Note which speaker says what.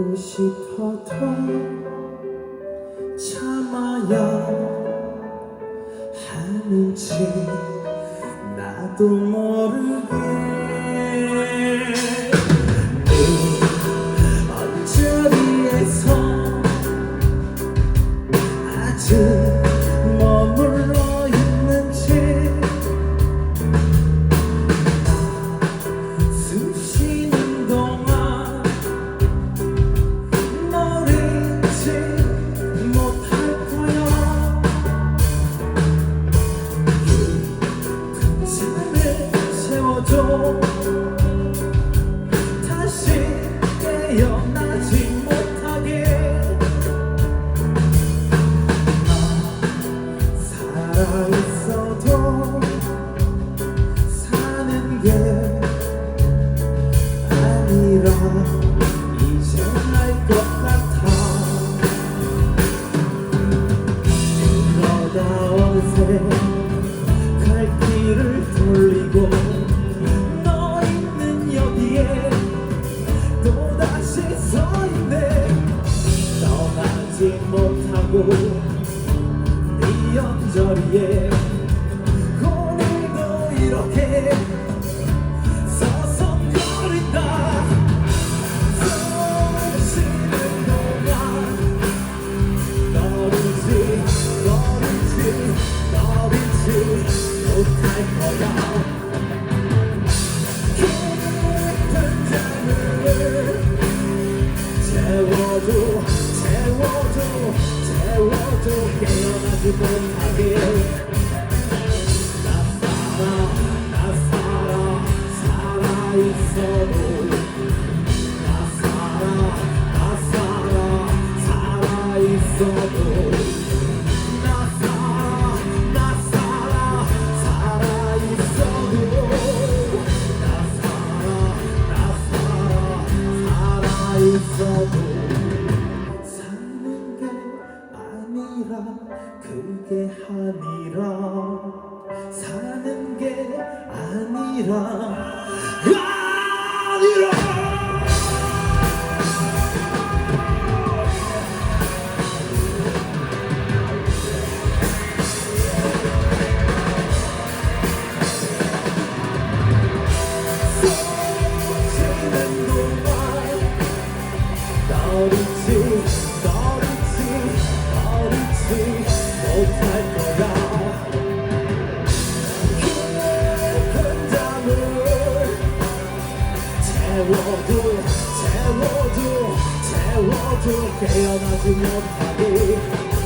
Speaker 1: 보고 싶어도 참아야 하는지 나도 모르게. 내 언저리에서 아직 이제 알것 같아 그러다 어느새 갈 길을 돌리고 너 있는 여기에 또다시 서 있네 떠나지 못하고 네 언저리에 오늘도 이렇게 깨어나지 못하게 나 살아 나 살아 살아있어도 나 살아 나 살아 살아있어도 있어도 사는 게 아니라 그게 아니라 사는 게 아니라 채워도 채워도 채워도 깨어나지 못하게